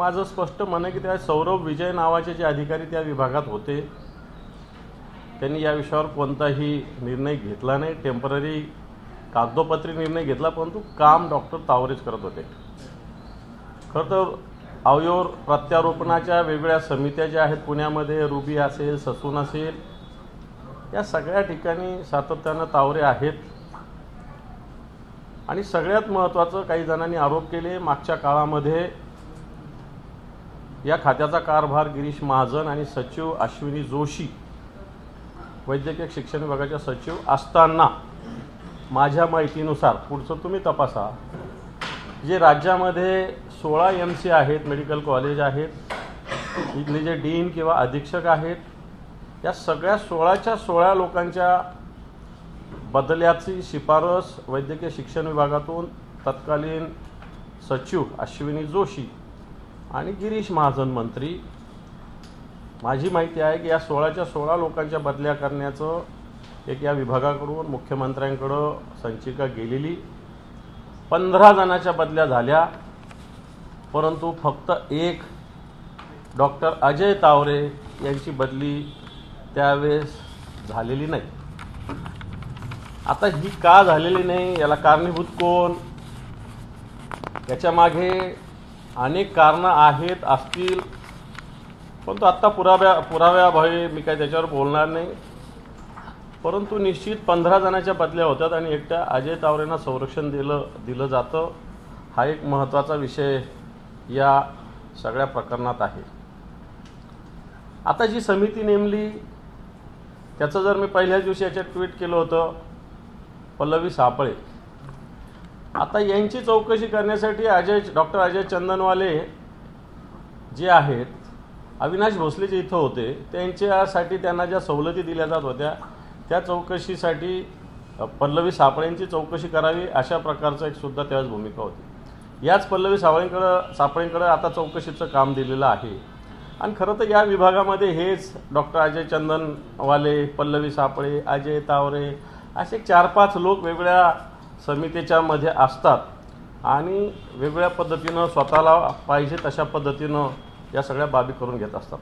माझं स्पष्ट म्हणणं आहे की त्या सौरभ विजय नावाचे जे अधिकारी त्या विभागात होते त्यांनी या विषयावर कोणताही निर्णय घेतला नाही. टेंपररी कागदोपत्री निर्णय घेतला परंतु काम डॉक्टर तावरेच करत होते. खरं तर अवयव प्रत्यारोपणाच्या वेगवेगळ्या समित्या ज्या आहेत पुण्यामध्ये रुबी असेल ससून असेल या सगळ्या ठिकाणी सातत्यानं तावरे आहेत. आणि सगळ्यात महत्त्वाचं काही जणांनी आरोप केले मागच्या काळामध्ये या खात्याचा कारभार गिरीश महाजन आणि सचिव अश्विनी जोशी वैद्यकीय शिक्षण विभागाच्या सचिव असताना माझ्या माहितीनुसार पुढचं तुम्ही तपासा जे राज्यामध्ये सोळा एम सी आहेत मेडिकल कॉलेज आहेत इथले जे डीन किंवा अधीक्षक आहेत या सगळ्या सोळाच्या सोळा लोकांच्या बदल्याची शिफारस वैद्यकीय शिक्षण विभागातून तत्कालीन सचिव अश्विनी जोशी आणि गिरीश महाजन मंत्री माझी माहिती आहे की या सोळाच्या सोळा लोकांच्या बदल्या करण्याचं एक या विभागाकडून मुख्यमंत्र्यांकडं संचिका गेलेली. पंधरा जणाच्या बदल्या झाल्या परंतु फक्त एक डॉक्टर अजय तावरे यांची बदली त्यावेळेस झालेली नाही. आता ही का झालेली नाही याला कारणीभूत कोण? याच्या मागे अनेक कारणं आहेत असतील. परंतु आत्ता पुराव्या पुराव्याभावी मी काय त्याच्यावर बोलणार नाही. परंतु निश्चित पंधरा जणांच्या बदल्या होतात आणि एकट्या अजय तावरेंना संरक्षण दिलं दिलं जातं. हा एक महत्त्वाचा विषय या सगळ्या प्रकरणात आहे. आता जी समिती नेमली त्याचं जर मी पहिल्याच दिवशी याच्यात ट्विट केलं होतं पल्लवी सापळे आता यांची चौकशी करण्यासाठी अजय डॉक्टर अजय चंदनवाले जे आहेत अविनाश भोसले जे इथं होते त्यांच्यासाठी त्यांना ज्या सवलती दिल्या जात होत्या त्या चौकशीसाठी पल्लवी सापळेंची चौकशी करावी अशा प्रकारचं एक सुद्धा त्यावेळेस भूमिका होती. याच पल्लवी सावळेंकडं सापळेंकडं आता चौकशीचं काम दिलेलं आहे. आणि खरं तर या विभागामध्ये हेच डॉक्टर अजय चंदनवाले पल्लवी सापळे अजय तावरे असे चार पाच लोक वेगळ्या समितीच्या मध्ये असतात आणि वेगवेगळ्या पद्धतीनं स्वतःला पाहिजे तशा पद्धतीनं या सगळ्या बाबी करून घेत असतात.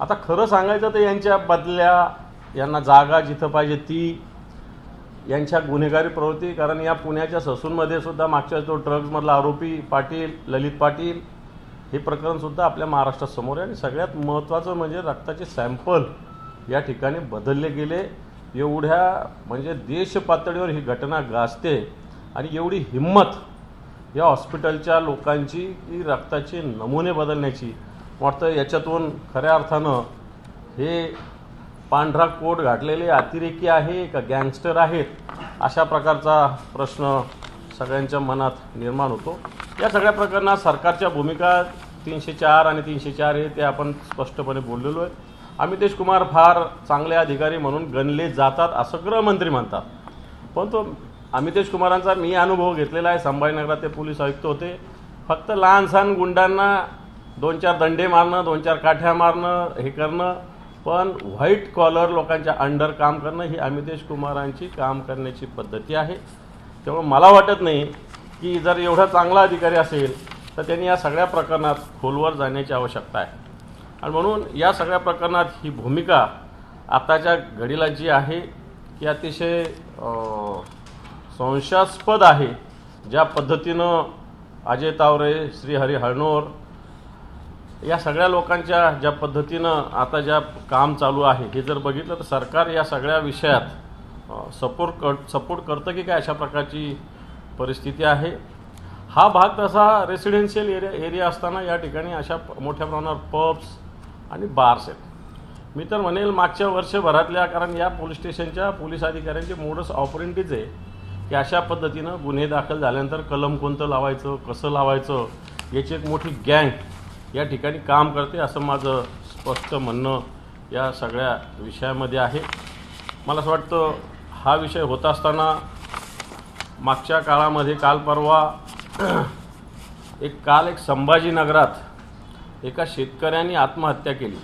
आता खरं सांगायचं तर यांच्या बदल्या यांना जागा जिथं पाहिजे ती यांच्या गुन्हेगारी प्रवृत्ती कारण या पुण्याच्या ससूनमध्ये सुद्धा मागच्या तो ड्रग्जमधला आरोपी पाटील ललित पाटील हे प्रकरणसुद्धा आपल्या महाराष्ट्रात समोर आहे आणि सगळ्यात महत्त्वाचं म्हणजे रक्ताचे सॅम्पल या ठिकाणी बदलले गेले. एवढ्या म्हणजे देश पातळीवर ही घटना गाजते आणि एवढी हिंमत या हॉस्पिटलच्या लोकांची की रक्ताचे नमुने बदलण्याची वाटतं याच्यातून खऱ्या अर्थानं हे पांढरा कोट घातलेले अतिरेकी आहे का गँगस्टर आहेत अशा प्रकारचा प्रश्न सगळ्यांच्या मनात निर्माण होतो. या सगळ्या प्रकरणात सरकारच्या भूमिका तीनशे चार आणि तीनशे चार हे ते आपण स्पष्टपणे बोललेलो आहे अमितेश कुमार फार चांगले अधिकारी म्हणून गणले जातात असं गृहमंत्री म्हणतात. पण तो अमितेश कुमारांचा मी अनुभव घेतलेला आहे. संभाजीनगरात ते पोलीस आयुक्त होते. फक्त लहान सहान गुंडांना दोन चार दंडे मारणं दोन चार काठ्या मारणं हे करणं पण व्हाईट कॉलर लोकांच्या अंडर काम करणं ही अमितेश कुमारांची काम करण्याची पद्धती आहे. त्यामुळे मला वाटत नाही की जर एवढा चांगला अधिकारी असेल तर त्यांनी या सगळ्या प्रकरणात खोलवर जाण्याची आवश्यकता आहे. आणि म्हणून या सगळ्या प्रकरणात ही भूमिका आताच्या घडीला जी आहे ती अतिशय संशयास्पद आहे. ज्या पद्धतीनं अजय तावरे श्रीहरी हळणोर या सगळ्या लोकांच्या ज्या पद्धतीनं आता ज्या काम चालू आहे हे जर बघितलं तर सरकार या सगळ्या विषयात सपोर्ट कर सपोर्ट करतं की काय अशा प्रकारची परिस्थिती आहे? हा भाग तसा रेसिडेन्शियल एरिया एरिया असताना या ठिकाणी अशा मोठ्या प्रमाणावर पब्स आणि बार्स आहेत. मी तर म्हणेल मागच्या वर्षभरातल्या कारण या पोलीस स्टेशनच्या पोलीस अधिकाऱ्यांची मोडस ऑपरेंटीज आहे की अशा पद्धतीनं गुन्हे दाखल झाल्यानंतर कलम कोणतं लावायचं कसं लावायचं याची एक मोठी गँग या ठिकाणी काम करते असं माझं स्पष्ट म्हणणं या सगळ्या विषयामध्ये आहे. मला असं वाटतं हा विषय होत असताना मागच्या काळामध्ये काल परवा एक काल एक संभाजीनगरात एका शेतकऱ्याने आत्महत्या केली.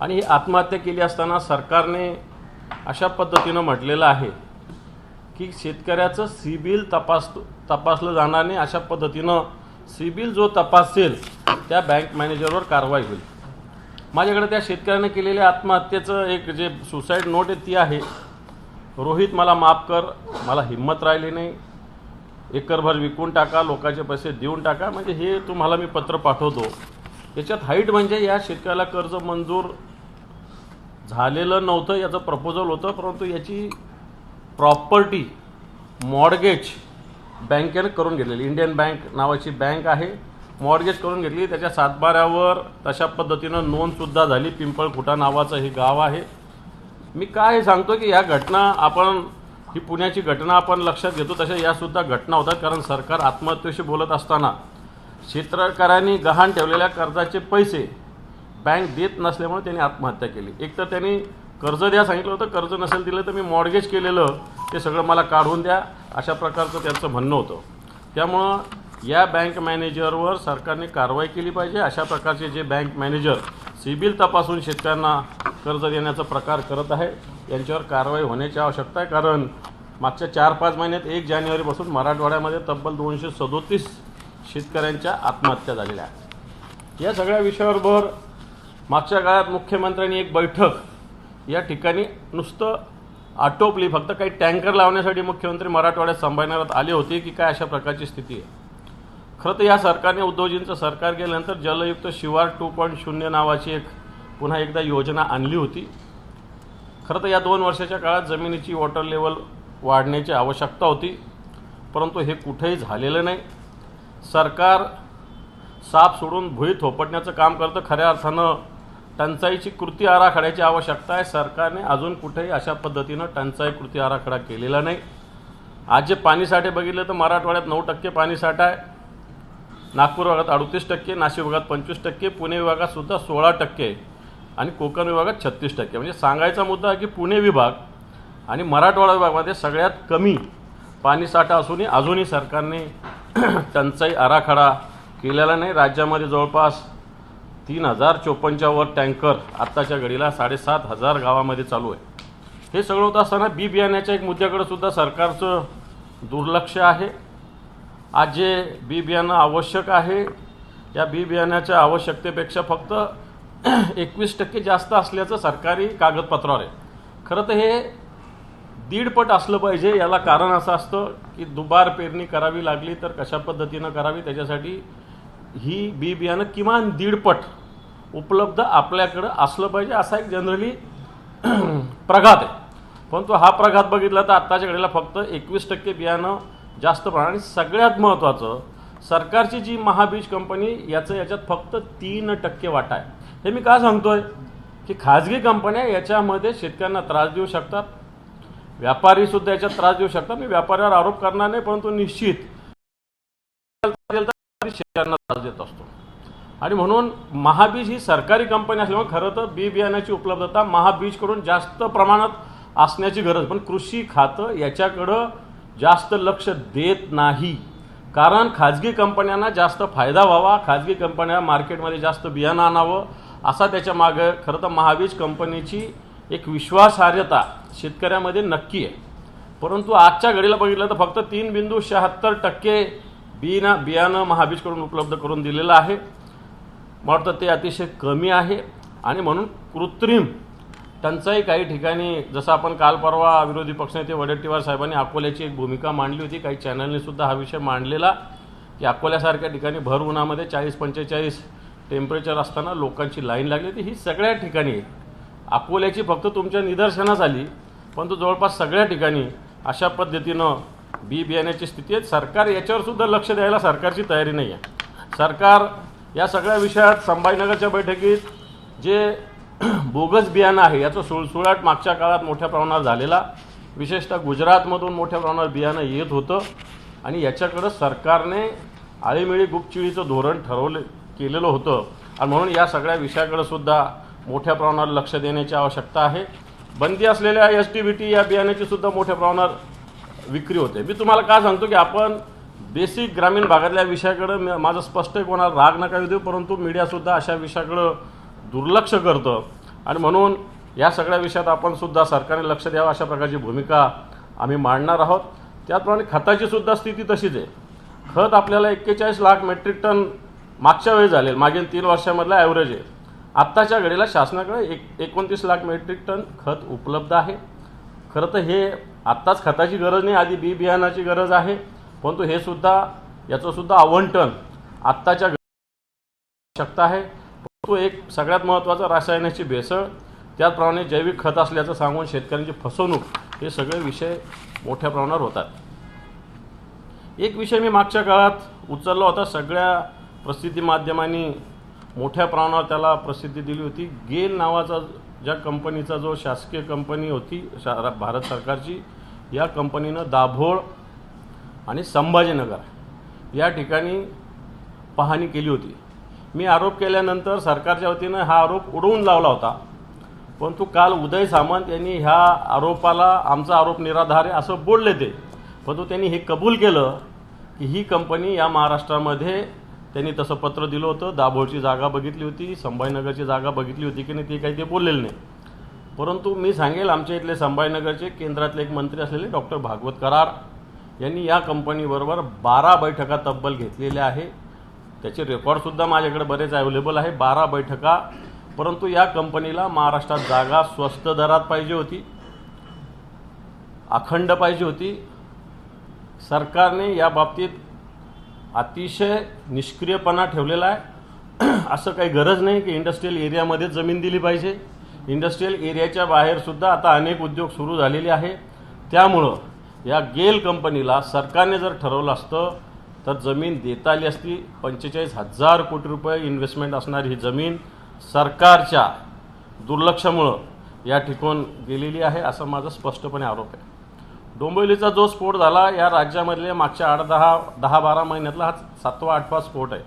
आणि ही आत्महत्या केली असताना सरकारने अशा पद्धतीनं म्हटलेलं आहे की शेतकऱ्याचं सिबिल तपास तपासलं जाणार नाही अशा पद्धतीनं सिबिल जो तपासेल त्या बँक मॅनेजरवर कारवाई होईल. माझ्याकडे त्या शेतकऱ्याने केलेल्या आत्महत्येचं एक जे सुसाईड नोट आहे ती आहे रोहित मला माफ कर मला हिंमत राहिली नाही एकरभर विकून टाका लोकांचे पैसे देऊन टाका. म्हणजे हे तुम्हाला मी पत्र पाठवतो. याच्यात हाईट म्हणजे या शेतकऱ्याला कर्ज मंजूर झालेलं नव्हतं याचं प्रपोजल होतं परंतु याची प्रॉपर्टी मॉडगेज बँकेनं करून घेतलेली. इंडियन बँक नावाची बँक आहे. मॉडगेज करून घेतली. त्याच्या सातबाऱ्यावर तशा पद्धतीनं नोंदसुद्धा झाली. पिंपळखुटा नावाचं हे गाव आहे. मी काय सांगतो की या घटना आपण ही पुण्याची घटना आपण लक्षात घेतो तशा यासुद्धा घटना होतात. कारण सरकार आत्महत्येशी बोलत असताना शेतकऱ्यांनी गहाण ठेवलेल्या कर्जाचे पैसे बँक देत नसल्यामुळे त्यांनी आत्महत्या केली. एक तर त्यांनी कर्ज द्या सांगितलं होतं कर्ज नसेल दिलं तर मी मॉडगेज केलेलं ते सगळं मला काढून द्या अशा प्रकारचं त्यांचं म्हणणं होतं. त्यामुळं या बँक मॅनेजरवर सरकारने कारवाई केली पाहिजे. अशा प्रकारचे जे बँक मॅनेजर सिबिल तपासून शेतकऱ्यांना कर्ज देण्याचा प्रकार करत आहे. यांच्यावर कारवाई होण्याची आवश्यकता आहे. कारण मागच्या चार पाच महिन्यात एक जानेवारीपासून मराठवाड्यामध्ये तब्बल दोनशे सदोतीस शेतकऱ्यांच्या आत्महत्या झालेल्या आहेत. या सगळ्या विषयावर मागच्या काळात मुख्यमंत्र्यांनी एक बैठक या ठिकाणी नुसतं आटोपली. फक्त काही टँकर लावण्यासाठी मुख्यमंत्री मराठवाड्यात संभाळण्यात आले होते की काय अशा प्रकारची स्थिती आहे? खरं तर या सरकारने उद्धवजींचं सरकार गेल्यानंतर जलयुक्त शिवार टू पॉईंट शून्य नावाची एक पुन्हा एकदा योजना आणली होती. खरं तर या दोन वर्षाच्या काळात जमिनीची वॉटर लेवल वाढण्याची आवश्यकता होती परंतु हे कुठेही झालेलं नाही. सरकार साप सोडून भुई थोपटण्याचं काम करतं खऱ्या अर्थानं टंचाईची कृती आराखड्याची आवश्यकता आहे. सरकारने अजून कुठेही अशा पद्धतीनं टंचाई कृती आराखडा केलेला नाही. आज जे पाणीसाठे बघितले तर मराठवाड्यात नऊ टक्के पाणीसाठा आहे. नागपूर विभागात अडतीस टक्के नाशिक विभागात पंचवीस टक्के पुणे विभागात सुद्धा सोळा टक्के आणि कोकण विभागात छत्तीस टक्के. म्हणजे सांगायचा मुद्दा आहे की पुणे विभाग आणि मराठवाडा विभागामध्ये सगळ्यात कमी पाणीसाठा असूनही अजूनही सरकारने टंचाई आराखडा केलेला नाही. राज्यामध्ये जवळपास तीन हजार चोपन्नच्यावर टँकर आत्ताच्या घडीला साडेसात हजार गावामध्ये चालू आहे. हे सगळं होत असताना बी बियाण्याच्या एक मुद्द्याकडे सुद्धा सरकारचं दुर्लक्ष आहे. आज जे बी बियाणं आवश्यक आहे. या बी बियाण्याच्या आवश्यकतेपेक्षा फक्त एकवीस टक्के जास्त असल्याचं सरकारी कागदपत्रावर आहे. खरं तर हे दीडपट असलं पाहिजे याला कारण असं असतं की दुबार पेरणी करावी लागली तर कशा पद्धतीनं करावी त्याच्यासाठी ही बी बियाणं किमान दीडपट उपलब्ध आपल्याकडं असलं पाहिजे असा एक जनरली प्रघात आहे. परंतु हा प्रघात बघितला तर आत्ताच्या घडीला फक्त एकवीस टक्के बियाणं जास्त प्रमाण आणि सगळ्यात महत्त्वाचं सरकारची जी महाबीज कंपनी याचं याच्यात फक्त तीन टक्के वाटा आहे. हे मी का सांगतोय? की खाजगी कंपन्या याच्यामध्ये शेतकऱ्यांना त्रास देऊ शकतात. व्यापारीसुद्धा याच्यात त्रास देऊ शकतात. मी व्यापाऱ्यावर आरोप करणार नाही परंतु निश्चित शेतकऱ्यांना त्रास देत असतो. आणि म्हणून महाबीज ही सरकारी कंपनी असल्यामुळे खरं तर बी बियाण्याची उपलब्धता महाबीजकडून जास्त प्रमाणात असण्याची गरज. पण कृषी खातं याच्याकडं जास्त लक्ष देत नाही. कारण खाजगी कंपन्यांना जास्त फायदा व्हावा खाजगी कंपन्या मार्केटमध्ये जास्त बियाणं आणावं असा त्याच्या मागं खरं तर महावीज कंपनीची एक विश्वासार्हता शेतकऱ्यामध्ये नक्की आहे. परंतु आजच्या घडीला बघितलं तर फक्त तीन बिंदू शहात्तर टक्के बिना बियाणं महाबीजकडून उपलब्ध करून दिलेलं आहे. मला वाटतं ते अतिशय कमी आहे आणि म्हणून कृत्रिम टंचाई काही ठिकाणी जसं आपण काल परवा विरोधी पक्षनेते वडेट्टीवार साहेबांनी अकोल्याची एक भूमिका मांडली होती. काही चॅनलने सुद्धा हा विषय मांडलेला की अकोल्यासारख्या ठिकाणी भर उन्हामध्ये चाळीस पंचेचाळीस टेम्परेचर असताना लोकांची लाईन लागली होती. ही सगळ्या ठिकाणी आहे. अकोल्याची फक्त तुमच्या निदर्शनास आली परंतु जवळपास सगळ्या ठिकाणी अशा पद्धतीनं बी बियाण्याची स्थिती आहे. सरकार याच्यावरसुद्धा लक्ष द्यायला सरकारची तयारी नाही आहे सरकार या सगळ्या विषयात संभाजीनगरच्या बैठकीत जे बोगस बियाणं आहे. याचं सुळसुळाट मागच्या काळात मोठ्या प्रमाणावर झालेला. विशेषतः गुजरातमधून मोठ्या प्रमाणावर बियाणं येत होतं. आणि याच्याकडं सरकारने आळीमिळी गुपचिळीचं धोरण ठरवलं केलेलं होतं. आणि म्हणून या सगळ्या विषयाकडं सुद्धा मोठ्या प्रमाणावर लक्ष देण्याची आवश्यकता आहे. बंदी असलेल्या एस टी बी टी या बियाण्याची सुद्धा मोठ्या प्रमाणावर विक्री होते. मी तुम्हाला का सांगतो की आपण बेसिक ग्रामीण भागातल्या विषयाकडं माझं स्पष्ट कोणाला राग नका देऊ परंतु मीडियासुद्धा अशा विषयाकडं दुर्लक्ष करतं. आणि म्हणून या सगळ्या विषयात आपण सुद्धा सरकारने लक्ष द्यावं अशा प्रकारची भूमिका आम्ही मांडणार आहोत. त्याचप्रमाणे खताची सुद्धा स्थिती तशीच आहे. खत आपल्याला एक्केचाळीस लाख मेट्रिक टन मागच्या वेळी झालेल मागील तीन वर्षामधला ॲव्हरेज आहे. आत्ताच्या घडीला शासनाकडे एक एकोणतीस लाख मेट्रिक टन खत उपलब्ध आहे. खरं तर हे आत्ताच खताची गरज नाही आधी बी बियाणाची गरज आहे. परंतु हे सुद्धा याचं सुद्धा आवंटन आत्ताच्या आवश्यकता आहे. तो एक सगळ्यात महत्त्वाचा रासायनाची भेसळ त्याचप्रमाणे जैविक खत असल्याचं सांगून शेतकऱ्यांची फसवणूक हे सगळे विषय मोठ्या प्रमाणावर होतात. एक विषय मी मागच्या काळात उचलला होता सगळ्या प्रसिद्धी माध्यमांनी मोठ्या प्रमाणावर त्याला प्रसिद्धी दिली होती. गेल नावाचा ज्या कंपनीचा जो शासकीय कंपनी होती शा भारत सरकारची या कंपनीनं दाभोळ आणि संभाजीनगर या ठिकाणी पाहणी केली होती. मी आरोप केल्यानंतर सरकारच्या वतीनं हा आरोप उडवून लावला होता. परंतु काल उदय सामंत यांनी ह्या आरोपाला आमचा आरोप निराधार आहे असं बोलले ते. परंतु त्यांनी हे कबूल केलं की ही कंपनी या महाराष्ट्रामध्ये त्यांनी तसं पत्र दिलं होतं दाभोळची जागा बघितली होती संभाजीनगरची जागा बघितली होती की नाही ते काही ते बोललेलं नाही. परंतु मी सांगेल आमच्या इथले संभाजीनगरचे केंद्रातले एक मंत्री असलेले डॉक्टर भागवत करार यांनी या कंपनीबरोबर बारा बैठका तब्बल घेतलेल्या आहे. त्याचे रेकॉर्डसुद्धा माझ्याकडे बरेच अवेलेबल आहे. बारा बैठका. परंतु या कंपनीला महाराष्ट्रात जागा स्वस्त दरात पाहिजे होती. अखंड पाहिजे होती. सरकारने या बाबतीत अतिशय निष्क्रियपणा ठेवलेला आहे. असं काही गरज नाही की इंडस्ट्रीयल एरियामध्ये जमीन दिली पाहिजे. इंडस्ट्रीयल एरियाच्या बाहेरसुद्धा आता अनेक उद्योग सुरू झालेले आहे. त्यामुळं या गेल कंपनीला सरकारने जर ठरवलं असतं तर जमीन देता आली असती पंचेचाळीस हजार कोटी रुपये इन्व्हेस्टमेंट असणारी ही जमीन सरकारच्या दुर्लक्षामुळं या ठिकाण गेलेली आहे असा माझा स्पष्टपणे आरोप आहे. डोंबिवलीचा जो स्फोट झाला या राज्यामधले मागच्या आठ दहा दहा बारा महिन्यातला हा सातवा आठवा स्फोट आहे.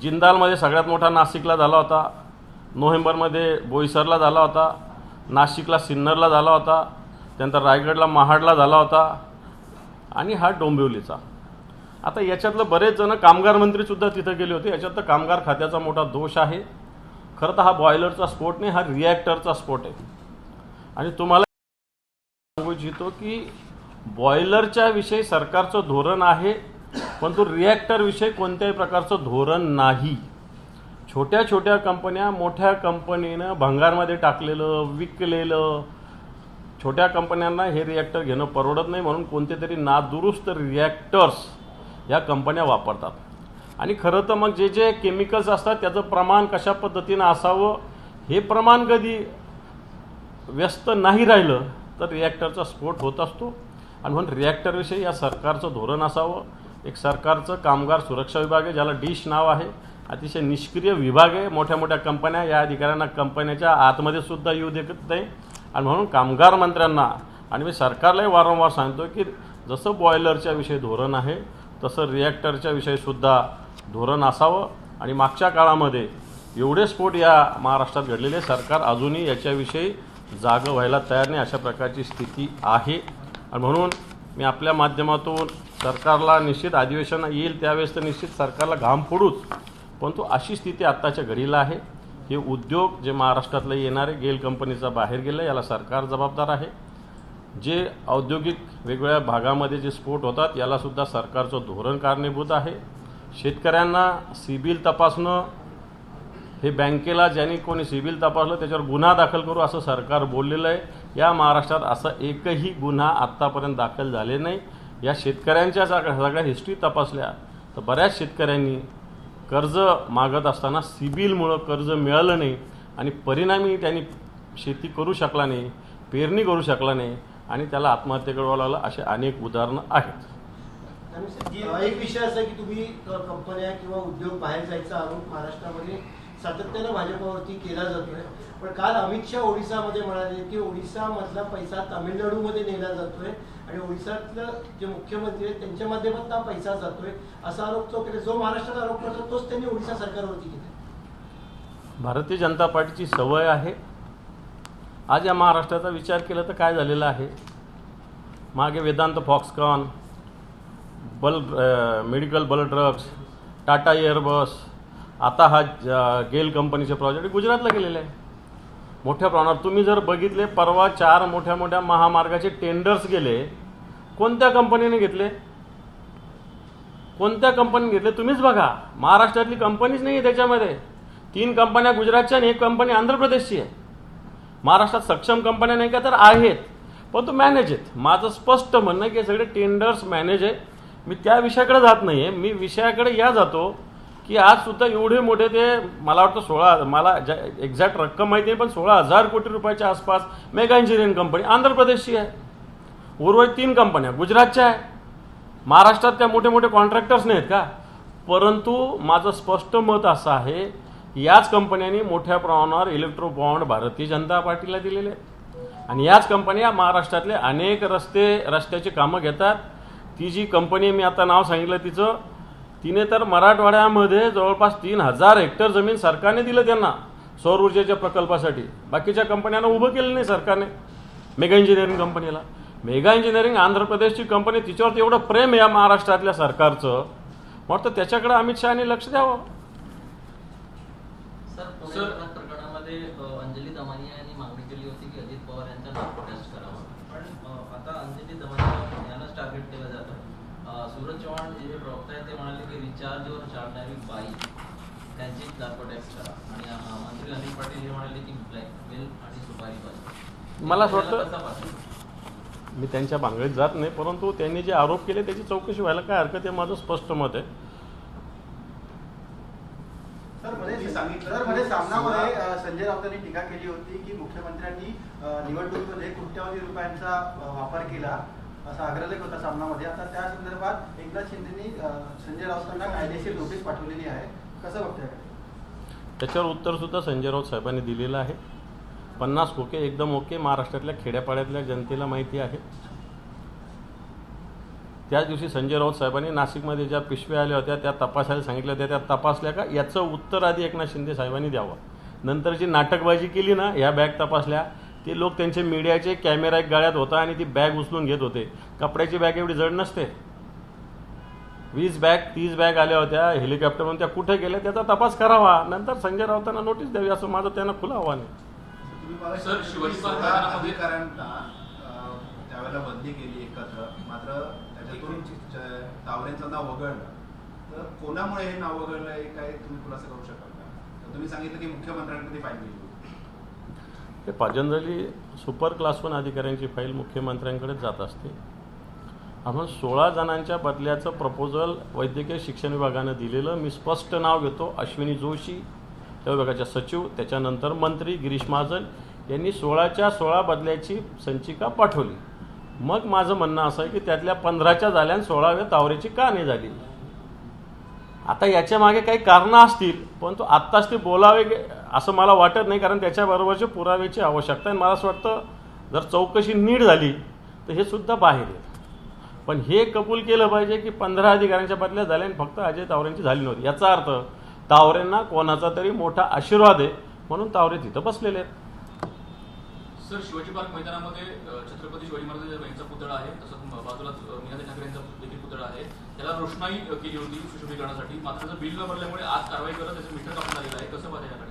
जिंदालमध्ये सगळ्यात मोठा नाशिकला झाला होता नोव्हेंबरमध्ये बोईसरला झाला होता नाशिकला सिन्नरला झाला होता त्यानंतर रायगडला महाडला झाला होता आणि हा डोंबिवलीचा. आता याच्यातलं बरेच जण कामगार मंत्रीसुद्धा तिथं गेले होते. याच्यात तर कामगार खात्याचा मोठा दोष आहे. खरं तर हा बॉयलरचा स्फोट नाही हा रिॲक्टरचा स्फोट आहे. आणि तुम्हाला सांगू इच्छितो की बॉयलरच्या विषयी सरकारचं धोरण आहे परंतु रिॲक्टरविषयी कोणत्याही प्रकारचं धोरण नाही. छोट्या छोट्या कंपन्या मोठ्या कंपनीनं भंगारमध्ये टाकलेलं विकलेलं छोट्या कंपन्यांना हे रिॲक्टर घेणं परवडत नाही म्हणून कोणते तरी नादुरुस्त रिॲक्टर्स या कंपन्या वापरतात. आणि खरं तर मग जे जे केमिकल्स असतात त्याचं प्रमाण कशा पद्धतीनं असावं हे प्रमाण कधी व्यस्त नाही राहिलं तर रिॲक्टरचा स्फोट होत असतो. आणि म्हणून रिॲक्टरविषयी या सरकारचं धोरण असावं. एक सरकारचं कामगार सुरक्षा विभाग आहे ज्याला डिश नाव आहे. अतिशय निष्क्रिय विभाग आहे. मोठ्या मोठ्या कंपन्या या अधिकाऱ्यांना कंपन्याच्या आतमध्ये सुद्धा येऊ देत नाही. आणि म्हणून कामगार मंत्र्यांना आणि मी सरकारलाही वारंवार सांगतो की जसं बॉयलरच्या विषयी धोरण आहे तसं रिॲक्टरच्या विषयीसुद्धा धोरण असावं. आणि मागच्या काळामध्ये एवढे स्फोट या महाराष्ट्रात घडलेले सरकार अजूनही याच्याविषयी जागं व्हायला तयार नाही. अशा प्रकारची स्थिती आहे. आणि म्हणून मी आपल्या माध्यमातून सरकारला निश्चित अधिवेशन येईल त्यावेळेस तर निश्चित सरकारला घाम फोडूच. परंतु अशी स्थिती आत्ताच्या घडीला आहे. हे उद्योग जे महाराष्ट्रातले येणारे गेल कंपनीचा बाहेर गेलं याला सरकार जबाबदार आहे. जे औद्योगिक वेगवेगळ्या भागामध्ये जे स्फोट होतात यालासुद्धा सरकारचं धोरण कारणीभूत आहे. शेतकऱ्यांना सिबिल तपासणं हे बँकेला ज्यांनी कोणी सिबिल तपासलं त्याच्यावर गुन्हा दाखल करू असं सरकार बोललेलं आहे. या महाराष्ट्रात असा एकही गुन्हा आत्तापर्यंत दाखल झाले नाही. या शेतकऱ्यांच्या सगळ्या हिस्ट्री तपासल्या तर बऱ्याच शेतकऱ्यांनी कर्ज मागत असताना सिबिलमुळं कर्ज मिळालं नाही आणि परिणामी त्यांनी शेती करू शकला नाही पेरणी करू शकला नाही. आणि त्याला आत्महत्या करावं लागलं असे अनेक उदाहरणं आहेत. एक विषय असा आहे की तुम्ही कंपन्या किंवा उद्योग बाहेर जायचा आरोप महाराष्ट्रामध्ये सातत्यानं भाजपावरती केला जातोय. पण काल अमित शहा ओडिसामध्ये म्हणाले की ओडिसा मधला पैसा तामिळनाडूमध्ये नेला जातोय आणि ओडिसातलं जे मुख्यमंत्री आहेत त्यांच्या माध्यमातून हा पैसा जातोय असा आरोप तो केला. जो महाराष्ट्रात आरोप करतो तोच त्यांनी ओडिसा सरकारवरती केला भारतीय जनता पार्टीची सवय आहे. आज या महाराष्ट्राचा विचार केला तर काय झालेलं आहे? मागे वेदांत फॉक्सकॉन बल medical bulk drugs Tata Airbus आता हा गेल कंपनीचे प्रोजेक्ट गुजरातला गेलेले आहे. मोठ्या प्रमाणावर तुम्ही जर बघितले परवा चार मोठ्या मोठ्या महामार्गाचे टेंडर्स गेले कोणत्या कंपनीने घेतले? कोणत्या कंपनीने घेतले? तुम्हीच बघा. महाराष्ट्रातली कंपनीच नाही आहे त्याच्यामध्ये. तीन कंपन्या गुजरातच्या आणि एक कंपनी आंध्र प्रदेशची आहे. महाराष्ट्रात सक्षम कंपन्या नाही का तर आहेत. पण तो मॅनेज आहेत. माझं स्पष्ट म्हणणं की सगळे टेंडर्स मॅनेज आहे. मी त्या विषयाकडे जात नाही आहे मी विषयाकडे या जातो की आजसुद्धा एवढे मोठे ते मला वाटतं सोळा मला एक्झॅक्ट रक्कम माहिती नाही पण सोळा हजार कोटी रुपयाच्या आसपास मेगा इंजिनिअरिंग कंपनी आंध्र प्रदेशची आहे. उर्वरित तीन कंपन्या गुजरातच्या आहे. महाराष्ट्रात त्या मोठे मोठे कॉन्ट्रॅक्टर्स नाहीत का? परंतु माझं स्पष्ट मत असं आहे याच कंपन्यांनी मोठ्या प्रमाणावर इलेक्ट्रो बॉन्ड भारतीय जनता पार्टीला दिलेले आहेत. आणि याच कंपन्या महाराष्ट्रातले अनेक रस्ते रस्त्याची कामं घेतात. ती जी कंपनी मी आता नाव सांगितलं तिचं तिने तर मराठवाड्यामध्ये जवळपास तीन हजार हेक्टर जमीन सरकारने दिलं त्यांना सौर ऊर्जेच्या प्रकल्पासाठी. बाकीच्या कंपन्यांना उभं केलं नाही सरकारने. मेगा इंजिनिअरिंग कंपनीला. मेगा इंजिनिअरिंग आंध्र प्रदेशची कंपनी तिच्यावरती एवढं प्रेम आहे या महाराष्ट्रातल्या सरकारचं. मग तर त्याच्याकडे अमित शहाने लक्ष द्यावं. सर प्रकरणामध्ये अंजली दमानिया यांनी मागणी केली होती की अजित पवार यांचा नार्को टेस्ट करावा. पण आता अंजली दमानिया यांनाच टार्गेट केलं जातं. सूरज चव्हाण जे प्रवक्ता आहेत ते म्हणाले की रिचार्जवर चालणारी बाई त्यांची नार्को टेस्ट करा. आणि मंत्री अनिल पाटील हे म्हणाले की ब्लॅकमेल आणि सुपारी बाजी मला असं वाटतं-? मी त्यांच्या भांगडीत जात नाही परंतु त्यांनी जे आरोप केले त्याची चौकशी व्हायला काय हरकत आहे माझं स्पष्ट मत आहे सरमध्ये तुम्ही सांगितलं मध्ये सामनामध्ये संजय राऊतांनी टीका केली होती की मुख्यमंत्र्यांनी निवडणुकीमध्ये कोट्यावधी रुपयांचा वापर केला असा अग्रलेख होता सामनामध्ये. आता त्या संदर्भात एकनाथ शिंदेनी संजय राऊतांना कायदेशीर नोटीस पाठवलेली आहे. कसं बघताय? त्याच्यावर उत्तरसुद्धा संजय राऊत साहेबांनी दिलेलं आहे. पन्नास ओके एकदम ओके महाराष्ट्रातल्या खेड्यापाड्यातल्या जनतेला माहिती आहे. त्याच दिवशी संजय राऊत साहेबांनी नाशिकमध्ये ज्या पिशव्या आल्या होत्या त्या तपासायला सांगितल्या होत्या. त्या तपासल्या का? याचं उत्तर आधी एकनाथ शिंदे साहेबांनी द्यावं. नंतर जी नाटकबाजी केली ना ह्या बॅग तपासल्या ते लोक त्यांचे मीडियाचे कॅमेरा एक गाळ्यात होता आणि ती बॅग उचलून घेत होते. कपड्याची बॅग एवढी जड नसते. वीस बॅग तीस बॅग आल्या होत्या हेलिकॉप्टरमधून त्या कुठे गेल्या त्याचा तपास करावा. नंतर संजय राऊतांना नोटीस द्यावी असं माझं त्यांना खुलं आव्हान आहे. तुम्ही तावरेंचं नाव वगळलं तर कोणामुळे हे नाव वगळलं हे काय तुम्ही खुलासा करू शकाल का तर तुम्ही सांगितलं की मुख्यमंत्र्यांकडे फाईल गेली ते हे सुपर क्लास वन अधिकाऱ्यांची फाईल मुख्यमंत्र्यांकडे जात असते. आपण सोळा जणांच्या बदल्याचं प्रपोजल वैद्यकीय शिक्षण विभागानं दिलेलं मी स्पष्ट नाव घेतो अश्विनी जोशी त्या विभागाच्या सचिव त्याच्यानंतर मंत्री गिरीश महाजन यांनी सोळाच्या सोळा बदल्याची संचिका पाठवली. मग माझं म्हणणं असं आहे की त्यातल्या पंधराच्या झाल्या आणि सोळाव्या तावरेची का नाही झाली. आता याच्या मागे काही कारणं असतील परंतु आत्ताच ते बोलावे गे- असं मला वाटत नाही कारण त्याच्याबरोबरचे पुराव्याची आवश्यकता आहे. आणि मला असं वाटतं जर चौकशी नीट झाली तर हे सुद्धा बाहेर येत पण हे कबूल केलं पाहिजे की पंधरा अधिकाऱ्यांच्या बदल्या झाल्या आणि फक्त अजय तावरेंची झाली नव्हती. याचा अर्थ तावरेंना कोणाचा तरी मोठा आशीर्वाद आहे म्हणून तावरे तिथं बसलेले आहेत. सर शिवाजी पार्क मैदानामध्ये छत्रपती शिवाजी महाराजांच्या यांचा पुतळा आहे. तसंच म- बाजूलाच अ, निनाद ठाकरे यांचा देखील पुतळा आहे. त्याला रोषणाई केली होती सुशोभीकरणासाठी. मात्र त्याचं बिल न भरल्यामुळे आज कारवाई करत त्याचं मीटर कापून आलेलं आहे. कसं पाहिजे याकडे?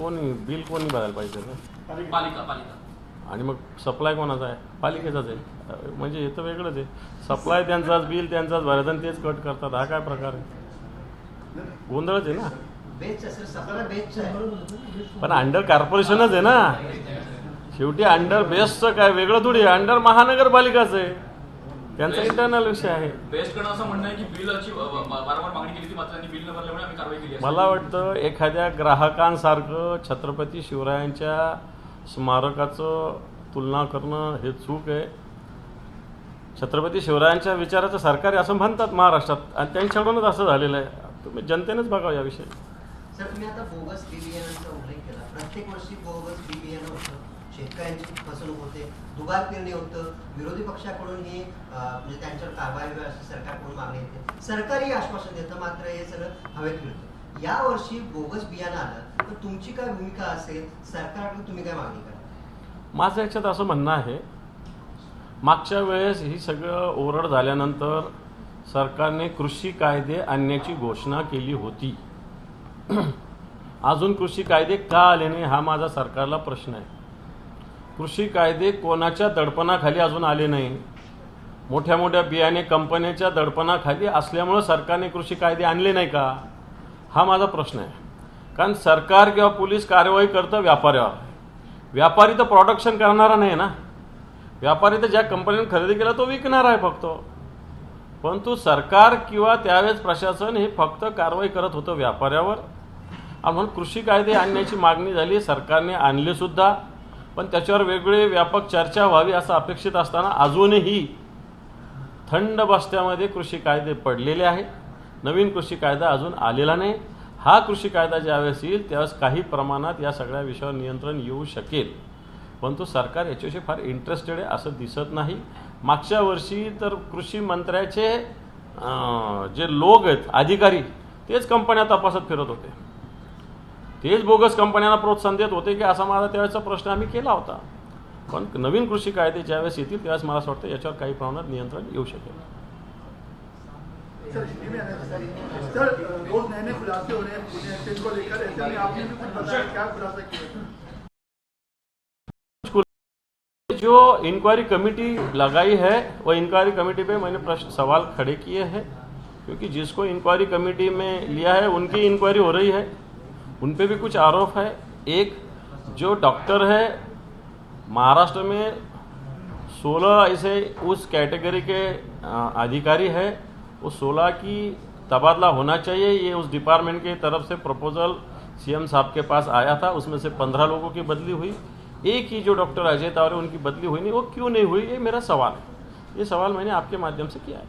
कोणी बिल कोणी भरायला पाहिजे ना? पालिका पालिका. आणि मग सप्लाय कोणाचा आहे? पालिकेचाच आहे. म्हणजे हे तर वेगळंच आहे. सप्लाय त्यांचाच बिल त्यांचाच भरायचं आणि तेच कट करतात. हा काय प्रकार आहे? गोंधळच आहे ना? पण अंडर कॉर्पोरेशनच आहे ना. शेवटी अंडर बेस्टचं काय? वेगळं थोडी आहे. अंडर महानगरपालिकाच आहे. त्यांचा इंटरनल विषय आहे. बेस्ट. मला वाटतं एखाद्या ग्राहकांसारखं छत्रपती शिवरायांच्या स्मारकाचं तुलना करणं हे चूक आहे. छत्रपती शिवरायांच्या विचाराचं सरकार असं म्हणतात महाराष्ट्रात. आणि त्यांच्याकडूनच असं झालेलं आहे. तुम्ही जनतेनेच बघावं याविषयी सर तुम्ही आता बोगस बी बियाण्यांचा उल्लेख केला. प्रत्येक वर्षी बोगस बी बियाणं होतं. शेतकऱ्यांची फसवणूक होते. दुबार पेरणी होतं. विरोधी पक्षाकडून ही म्हणजे त्यांच्यावर कारवाई व्हावी अशी सरकारकडून मागणी येते सरकारी आश्वासन देतं. मात्र हे सगळं हवेत मिळतं. या वर्षी बोगस बियाणं आलं तर तुमची काय भूमिका असेल? सरकारकडून तुम्ही काय मागणी करा माझं याच्यात असं म्हणणं आहे मागच्या वेळेस ही सगळं ओरड झाल्यानंतर सरकारने कृषी कायदे आणण्याची घोषणा केली होती. अजून कृषी कायदे का आले नाही हा माझा सरकारला प्रश्न आहे. कृषी कायदे कोणाच्या दडपणाखाली अजून आले नाही? मोठ्या मोठ्या बियाणे कंपन्यांच्या दडपणाखाली असल्यामुळं सरकारने कृषी कायदे आणले नाही का? हा माझा प्रश्न आहे. कारण सरकार किंवा पोलीस कारवाई करतं व्यापाऱ्यावर. व्यापारी तर प्रॉडक्शन करणारा नाही ना. व्यापारी तर ज्या कंपनीने खरेदी केला तो विकणार आहे फक्त. परंतु सरकार किंवा त्यावेळेस प्रशासन हे फक्त कारवाई करत होतं व्यापाऱ्यावर. हा म्हणून कृषी कायदे आणण्याची मागणी झाली सरकारने आणले सुद्धा पण त्याच्यावर वेगळे व्यापक चर्चा व्हावी असं अपेक्षित असताना अजूनही थंड बस्त्यामध्ये कृषी कायदे पडलेले आहेत. नवीन कृषी कायदा अजून आलेला नाही. हा कृषी कायदा ज्यावेळेस येईल त्यावेळेस काही प्रमाणात या सगळ्या विषयावर नियंत्रण येऊ शकेल. परंतु सरकार याच्याविषयी फार इंटरेस्टेड आहे असं दिसत नाही. मागच्या वर्षी तर कृषी मंत्र्याचे जे लोक आहेत अधिकारी तेच कंपन्या तपासत फिरत होते. तेच बोगस कंपन्यांना प्रोत्साहन देत होते की असा माझा त्यावेळेचा प्रश्न आम्ही केला होता. पण नवीन कृषी कायदे ज्यावेळेस येतील त्यावेळेस मला असं वाटतं याच्यावर काही प्रमाणात नियंत्रण येऊ शकेल. हो हैं जो इंक्वायरी कमेटी लगाई है वो इंक्वायरी कमेटी पे मैंने प्रश्न सवाल खड़े किए हैं क्योंकि जिसको इंक्वायरी कमेटी में लिया है उनकी इंक्वायरी हो रही है। उन पे भी कुछ आरोप है। एक जो डॉक्टर है, महाराष्ट्र में 16 ऐसे उस कैटेगरी के अधिकारी है। उस 16 की तबादला होना चाहिए। ये उस डिपार्टमेंट की तरफ़ से प्रपोजल सीएम साहब के पास आया था। उसमें से 15 लोगों की बदली हुई। एक ही जो डॉक्टर अजय तावरे, उनकी बदली हुई नहीं, वो क्यों नहीं हुई? ये मेरा सवाल है। ये सवाल मैंने आपके माध्यम से किया है।